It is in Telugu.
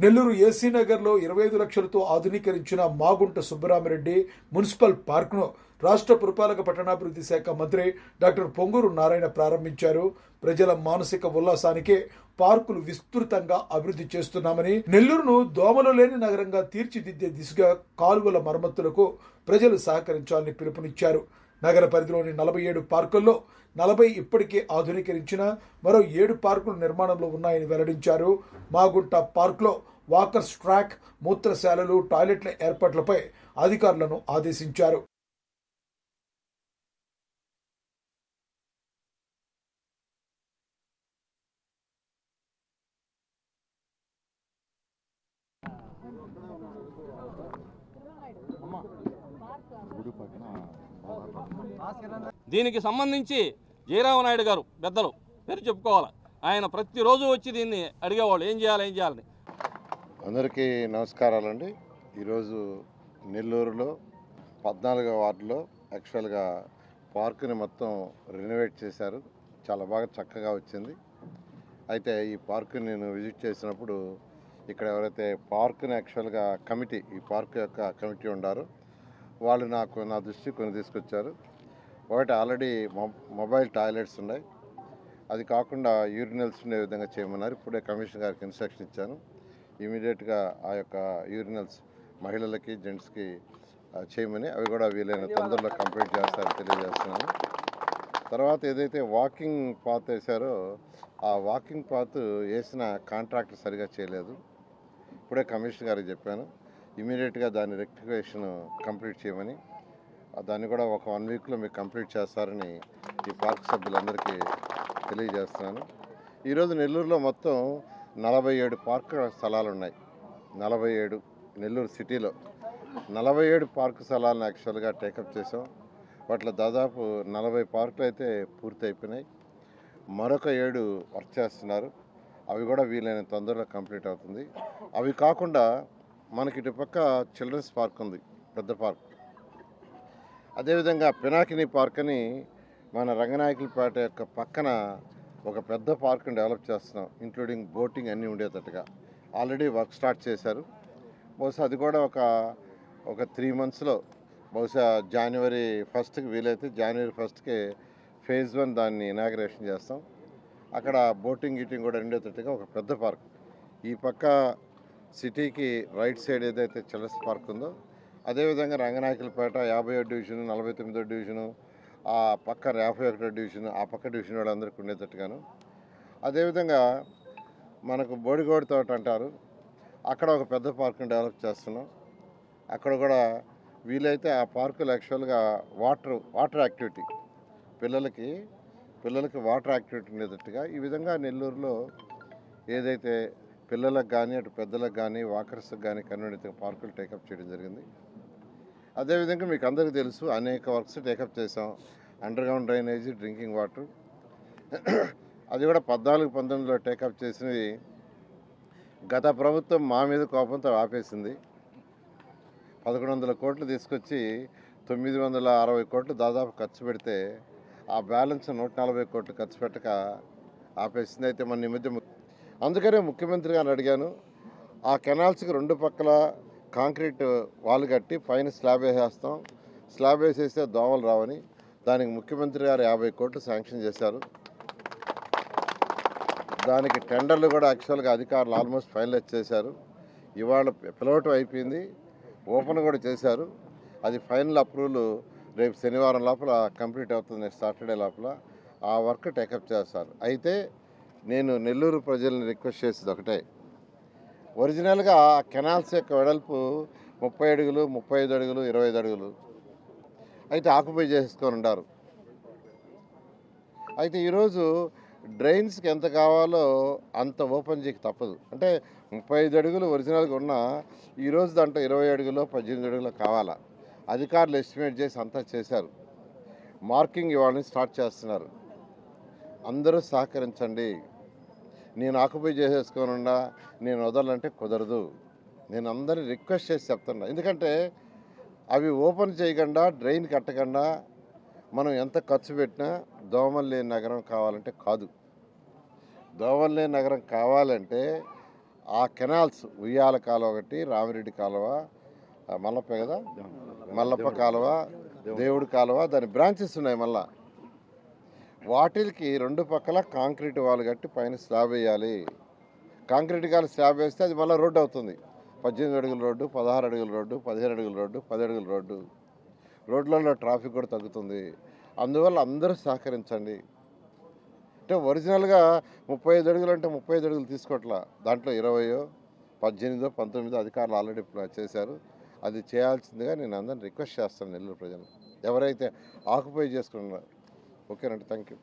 నెల్లూరు ఏసీ నగర్లో ఇరవై ఐదు లక్షలతో ఆధునీకరించిన మాగుంట సుబ్బరామిరెడ్డి మున్సిపల్ పార్క్ను రాష్ట్ర పురపాలక పట్టణాభివృద్ధి శాఖ మంత్రి డాక్టర్ పొంగూరు నారాయణ ప్రారంభించారు. ప్రజల మానసిక ఉల్లాసానికే పార్కులు విస్తృతంగా అభివృద్ధి చేస్తున్నామని నెల్లూరును దోమలు లేని నగరంగా తీర్చిదిద్దే దిశగా కాలువల మరమ్మతులకు ప్రజలు సహకరించాలని పిలుపునిచ్చారు. నగర పరిధిలోని నలభై ఏడు పార్కుల్లో నలభై ఇప్పటికే ఆధునీకరించిన మరో ఏడు పార్కులు నిర్మాణంలో ఉన్నాయని వెల్లడించారు. మాగుంట పార్క్లో వాకర్స్ ట్రాక్ మూత్రశాలలు టాయిలెట్ల ఏర్పాట్లపై అధికారులను ఆదేశించారు. దీనికి సంబంధించి జయరామ నాయుడు గారు పెద్దలు పేరు చెప్పుకోవాలి. ఆయన ప్రతిరోజు వచ్చి దీన్ని అడిగేవాళ్ళు ఏం చేయాలి ఏం చేయాలని. అందరికీ నమస్కారాలండి. ఈరోజు నెల్లూరులో పద్నాలుగో వార్డులో యాక్చువల్గా పార్కుని మొత్తం రెనోవేట్ చేశారు. చాలా బాగా చక్కగా వచ్చింది. అయితే ఈ పార్కుని నేను విజిట్ చేసినప్పుడు ఇక్కడ ఎవరైతే పార్కుని యాక్చువల్గా కమిటీ ఈ పార్క్ యొక్క కమిటీ ఉండారో వాళ్ళు నాకు నా దృష్టి కొన్ని తీసుకొచ్చారు. ఒకటి ఆల్రెడీ మొబైల్ టాయిలెట్స్ ఉన్నాయి. అది కాకుండా యూరినల్స్ ఉండే విధంగా చేయమన్నారు. ఇప్పుడే కమిషనర్ గారికి ఇన్స్ట్రక్షన్ ఇచ్చాను. ఇమీడియట్గా ఆ యొక్క యూరినల్స్ మహిళలకి జెంట్స్కి చేయమని అవి కూడా వీలైన తొందరలో కంప్లీట్ చేస్తారని తెలియజేస్తున్నాను. తర్వాత ఏదైతే వాకింగ్ పాత్ వేశారో ఆ వాకింగ్ పాత్ వేసిన కాంట్రాక్టర్ సరిగా చేయలేదు. ఇప్పుడే కమిషనర్ గారికి చెప్పాను. ఇమీడియట్గా దాని రెక్టిఫికేషన్ కంప్లీట్ చేయమని దాన్ని కూడా ఒక వన్ వీక్లో మీకు కంప్లీట్ చేస్తారని ఈ పార్క్ సభ్యులందరికీ తెలియజేస్తున్నాను. ఈరోజు నెల్లూరులో మొత్తం నలభై ఏడు పార్క్ స్థలాలు ఉన్నాయి నలభై ఏడు నెల్లూరు సిటీలో నలభై ఏడు పార్క్ స్థలాలను యాక్చువల్గా టేకప్ చేసాం వాటిలో దాదాపు నలభై పార్కులు అయితే పూర్తి అయిపోయినాయి. మరొక ఏడు వర్క్ చేస్తున్నారు. అవి కూడా వీలైన తొందరలో కంప్లీట్ అవుతుంది. అవి కాకుండా మనకి ఇటుపక్క చిల్డ్రన్స్ పార్క్ ఉంది పెద్ద పార్క్. అదేవిధంగా పినాకిని పార్క్ అని మన రంగనాయకులపేట యొక్క పక్కన ఒక పెద్ద పార్క్ని డెవలప్ చేస్తున్నాం ఇంక్లూడింగ్ బోటింగ్ అన్నీ ఉండేటట్టుగా. ఆల్రెడీ వర్క్ స్టార్ట్ చేశారు. బహుశా అది కూడా ఒక ఒక త్రీ మంత్స్లో. బహుశా జనవరి ఫస్ట్కి వీలైతే జనవరి ఫస్ట్కి ఫేజ్ వన్ దాన్ని ఇనాగ్రేషన్ చేస్తాం. అక్కడ బోటింగ్ గీటింగ్ కూడా ఉండేటట్టుగా ఒక పెద్ద పార్క్. ఈ పక్క సిటీకి రైట్ సైడ్ ఏదైతే చిల్డ్రన్స్ పార్క్ ఉందో అదేవిధంగా రంగనాయకులపేట యాభై డివిజన్ నలభై తొమ్మిదో డివిజను ఆ పక్క యాభై ఒకటో డివిజన్ ఆ పక్క డివిజన్ వాళ్ళందరికీ ఉండేటట్టుగాను. అదేవిధంగా మనకు బోడిగోడి తోట అంటారు. అక్కడ ఒక పెద్ద పార్క్ని డెవలప్ చేస్తున్నాం. అక్కడ కూడా వీలైతే ఆ పార్కులు యాక్చువల్గా వాటర్ వాటర్ యాక్టివిటీ. పిల్లలకి పిల్లలకి వాటర్ యాక్టివిటీ ఉండేటట్టుగా ఈ విధంగా నెల్లూరులో ఏదైతే పిల్లలకు కానీ అటు పెద్దలకు కానీ వాకర్స్కి కానీ కన్వీనియంట్గా పార్కులు టేకప్ చేయడం జరిగింది. అదేవిధంగా మీకు అందరికీ తెలుసు అనేక వర్క్స్ టేకప్ చేసాం అండర్గ్రౌండ్ డ్రైనేజీ డ్రింకింగ్ వాటర్ అది కూడా పద్నాలుగు పంతొమ్మిదిలో టేకప్ చేసినవి గత ప్రభుత్వం మా మీద కోపంతో ఆపేసింది. పదకొండు వందల కోట్లు తీసుకొచ్చి తొమ్మిది వందల అరవై కోట్లు దాదాపు ఖర్చు పెడితే ఆ బ్యాలెన్స్ నూట నలభై కోట్లు ఖర్చు పెట్టక ఆపేసింది. అయితే మన నిమిత్తం అందుకనే ముఖ్యమంత్రి గారిని అడిగాను ఆ కెనాల్స్కి రెండు పక్కల కాంక్రీట్ వాళ్ళు కట్టి పైన స్లాబ్ వేసేస్తాం. స్లాబ్ వేసేస్తే దోమలు రావని దానికి ముఖ్యమంత్రి గారు యాభై కోట్లు శాంక్షన్ చేశారు. దానికి టెండర్లు కూడా యాక్చువల్గా అధికారులు ఆల్మోస్ట్ ఫైనలైజ్ చేశారు. ఇవాళ పిలవటం అయిపోయింది ఓపెన్ కూడా చేశారు. అది ఫైనల్ అప్రూవల్ రేపు శనివారం లోపల కంప్లీట్ అవుతుంది నెక్స్ట్ సాటర్డే లోపల. ఆ వర్క్ టేకప్ చేస్తారు. అయితే నేను నెల్లూరు ప్రజలను రిక్వెస్ట్ చేసేది ఒకటే. ఒరిజినల్గా కెనాల్స్ యొక్క వెడల్పు ముప్పై అడుగులు ముప్పై ఐదు అడుగులు ఇరవై ఐదు అడుగులు. అయితే ఆక్యుపై చేసుకొని ఉంటారు అయితే ఈరోజు డ్రైన్స్కి ఎంత కావాలో అంత ఓపెన్ చేయక తప్పదు. అంటే ముప్పై ఐదు అడుగులు ఒరిజినల్గా ఉన్న ఈరోజు దాంట్లో ఇరవై అడుగులో పద్దెనిమిది అడుగులో కావాలా? అధికారులు ఎస్టిమేట్ చేసి అంతా చేశారు. మార్కింగ్ ఇవాళని స్టార్ట్ చేస్తున్నారు. అందరూ సహకరించండి. నేను ఆక్యుపై చేసేసుకోనున్నా నేను వదలంటే కుదరదు. నేను అందరిని రిక్వెస్ట్ చేసి చెప్తున్నా. ఎందుకంటే అవి ఓపెన్ చేయకుండా డ్రైన్ కట్టకుండా మనం ఎంత ఖర్చు పెట్టినా దోమలు లేని నగరం కావాలంటే కాదు. దోమలు లేని నగరం కావాలంటే ఆ కెనాల్స్ ఉయ్యాల కాలువ ఒకటి రామిరెడ్డి కాలువ మల్లప్ప కదా? మల్లప్ప కాలువ దేవుడి కాలువ దాని బ్రాంచెస్ ఉన్నాయి మళ్ళా. వాటికి రెండు పక్కల కాంక్రీట్ వాళ్ళు కట్టి పైన స్లాబ్ వేయాలి. కాంక్రీట్ కాలు స్లాబ్ వేస్తే అది మళ్ళీ రోడ్డు అవుతుంది. పద్దెనిమిది అడుగుల రోడ్డు పదహారు అడుగుల రోడ్డు పదిహేను అడుగుల రోడ్డు పది అడుగుల రోడ్డు. రోడ్లలో ట్రాఫిక్ కూడా తగ్గుతుంది. అందువల్ల అందరూ సహకరించండి. అంటే ఒరిజినల్గా ముప్పై ఐదు అడుగులు అంటే ముప్పై ఐదు అడుగులు తీసుకోవట్లా. దాంట్లో ఇరవయో పద్దెనిమిదో పంతొమ్మిదో అధికారులు ఆల్రెడీ చేశారు. అది చేయాల్సిందిగా నేను అందరిని రిక్వెస్ట్ చేస్తాను నెల్లూరు ప్రజలు ఎవరైతే ఆక్యుపై చేసుకున్నారో ఓకేనండి థ్యాంక్ యూ